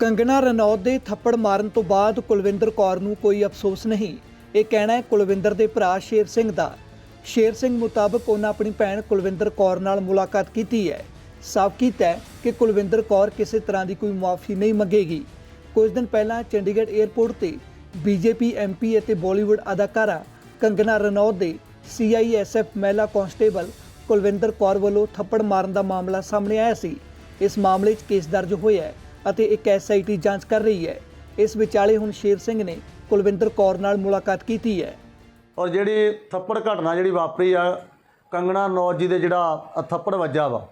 ਕੰਗਣਾ ਰਣੌਤ ਦੇ ਥੱਪੜ ਮਾਰਨ ਤੋਂ ਬਾਅਦ ਕੁਲਵਿੰਦਰ ਕੌਰ ਨੂੰ ਕੋਈ ਅਫਸੋਸ ਨਹੀਂ। ਇਹ ਕਹਿਣਾ ਹੈ ਕੁਲਵਿੰਦਰ ਦੇ ਭਰਾ ਸ਼ੇਰ ਸਿੰਘ ਦਾ। ਸ਼ੇਰ ਸਿੰਘ ਮੁਤਾਬਕ ਉਹਨਾਂ ਆਪਣੀ ਭੈਣ ਕੁਲਵਿੰਦਰ ਕੌਰ ਨਾਲ ਮੁਲਾਕਾਤ ਕੀਤੀ ਹੈ। ਸਾਫ਼ ਕੀਤਾ ਹੈ ਕਿ ਕੁਲਵਿੰਦਰ ਕੌਰ ਕਿਸੇ ਤਰ੍ਹਾਂ ਦੀ ਕੋਈ ਮੁਆਫੀ ਨਹੀਂ ਮੰਗੇਗੀ। ਕੁਝ ਦਿਨ ਪਹਿਲਾਂ ਚੰਡੀਗੜ੍ਹ 에ਅਰਪੋਰਟ ਤੇ ਬੀਜੇਪੀ ਐਮਪੀ ਅਤੇ ਬਾਲੀਵੁੱਡ ਅਦਾਕਾਰਾ ਕੰਗਨਾ ਰਣੌਤ ਦੇ ਸੀਆਈਐਸਐਫ ਮਹਿਲਾ ਕਾਂਸਟੇਬਲ ਕੁਲਵਿੰਦਰ ਕੌਰ ਵੱਲੋਂ ਥੱਪੜ ਮਾਰਨ ਦਾ ਮਾਮਲਾ ਸਾਹਮਣੇ ਆਇਆ ਸੀ। ਇਸ ਮਾਮਲੇ 'ਚ ਕੇਸ ਦਰਜ ਹੋਇਆ ਹੈ। ਅਤੇ ਇੱਕ ਐਸਆਈਟੀ ਜਾਂਚ ਕਰ ਰਹੀ ਹੈ। ਇਸ ਵਿਚਾਲੇ ਹੁਣ ਸ਼ੇਰ ਸਿੰਘ ਨੇ ਕੁਲਵਿੰਦਰ ਕੌਰ ਨਾਲ ਮੁਲਾਕਾਤ ਕੀਤੀ ਹੈ। ਔਰ ਜਿਹੜੀ ਥੱਪੜ ਘਟਨਾ ਜਿਹੜੀ ਵਾਪਰੀ ਆ, ਕੰਗਣਾ ਨੌਜ ਜੀ ਦੇ ਜਿਹੜਾ ਥੱਪੜ ਵੱਜਾ ਵਾ,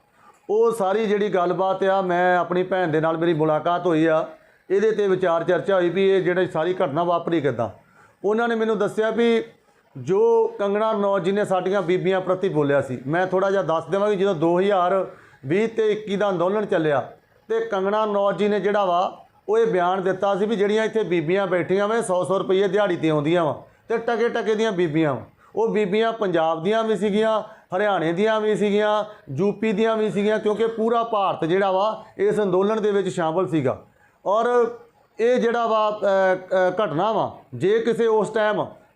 ਉਹ ਸਾਰੀ ਜਿਹੜੀ ਗੱਲਬਾਤ ਆ, ਮੈਂ ਆਪਣੀ ਭੈਣ ਦੇ ਨਾਲ ਮੇਰੀ ਮੁਲਾਕਾਤ ਹੋਈ ਆ। ਇਹਦੇ ਤੇ ਵਿਚਾਰ ਚਰਚਾ ਹੋਈ ਵੀ ਇਹ ਜਿਹੜੀ ਸਾਰੀ ਘਟਨਾ ਵਾਪਰੀ ਕਿੱਦਾਂ। ਉਹਨਾਂ ਨੇ ਮੈਨੂੰ ਦੱਸਿਆ ਵੀ ਜੋ ਕੰਗਣਾ ਨੌਜ ਜੀ ਨੇ ਸਾਡੀਆਂ ਬੀਬੀਆਂ ਪ੍ਰਤੀ ਬੋਲਿਆ ਸੀ, ਮੈਂ ਥੋੜਾ ਜਿਹਾ ਦੱਸ ਦੇਵਾਂ ਕਿ ਜਦੋਂ 2020 ਤੇ 21 ਦਾ ਅੰਦੋਲਨ ਚੱਲਿਆ ਤੇ ਕੰਗਣਾ ਨੌਜ ਜੀ ਨੇ ਜਿਹੜਾ ਵਾ, ਉਹ ਇਹ ਬਿਆਨ ਦਿੱਤਾ ਸੀ ਵੀ ਜਿਹੜੀਆਂ ਇੱਥੇ ਬੀਬੀਆਂ ਬੈਠੀਆਂ ਵੇ 100-100 ਰੁਪਏ ਦਿਹਾੜੀ ਤੇ ਆਉਂਦੀਆਂ ਵਾ ਤੇ ਟਕੇ ਟਕੇ ਦੀਆਂ ਬੀਬੀਆਂ ਵਾਂ। ਉਹ ਬੀਬੀਆਂ ਪੰਜਾਬ ਦੀਆਂ ਵੀ ਸੀਗੀਆਂ, ਹਰਿਆਣੇ ਦੀਆਂ ਵੀ ਸੀਗੀਆਂ ਯੂਪੀ ਦੀਆਂ ਵੀ ਸੀਗੀਆਂ, ਕਿਉਂਕਿ ਪੂਰਾ ਭਾਰਤ ਜਿਹੜਾ ਵਾ, ਇਸ ਅੰਦੋਲਨ ਦੇ ਵਿੱਚ ਸ਼ਾਮਲ ਸੀਗਾ ਔਰ ਇਹ ਜਿਹੜਾ ਵਾ ਘਟਨਾ ਵਾ, ਜੇ ਕਿਸੇ ਉਸ ਟਾਈਮ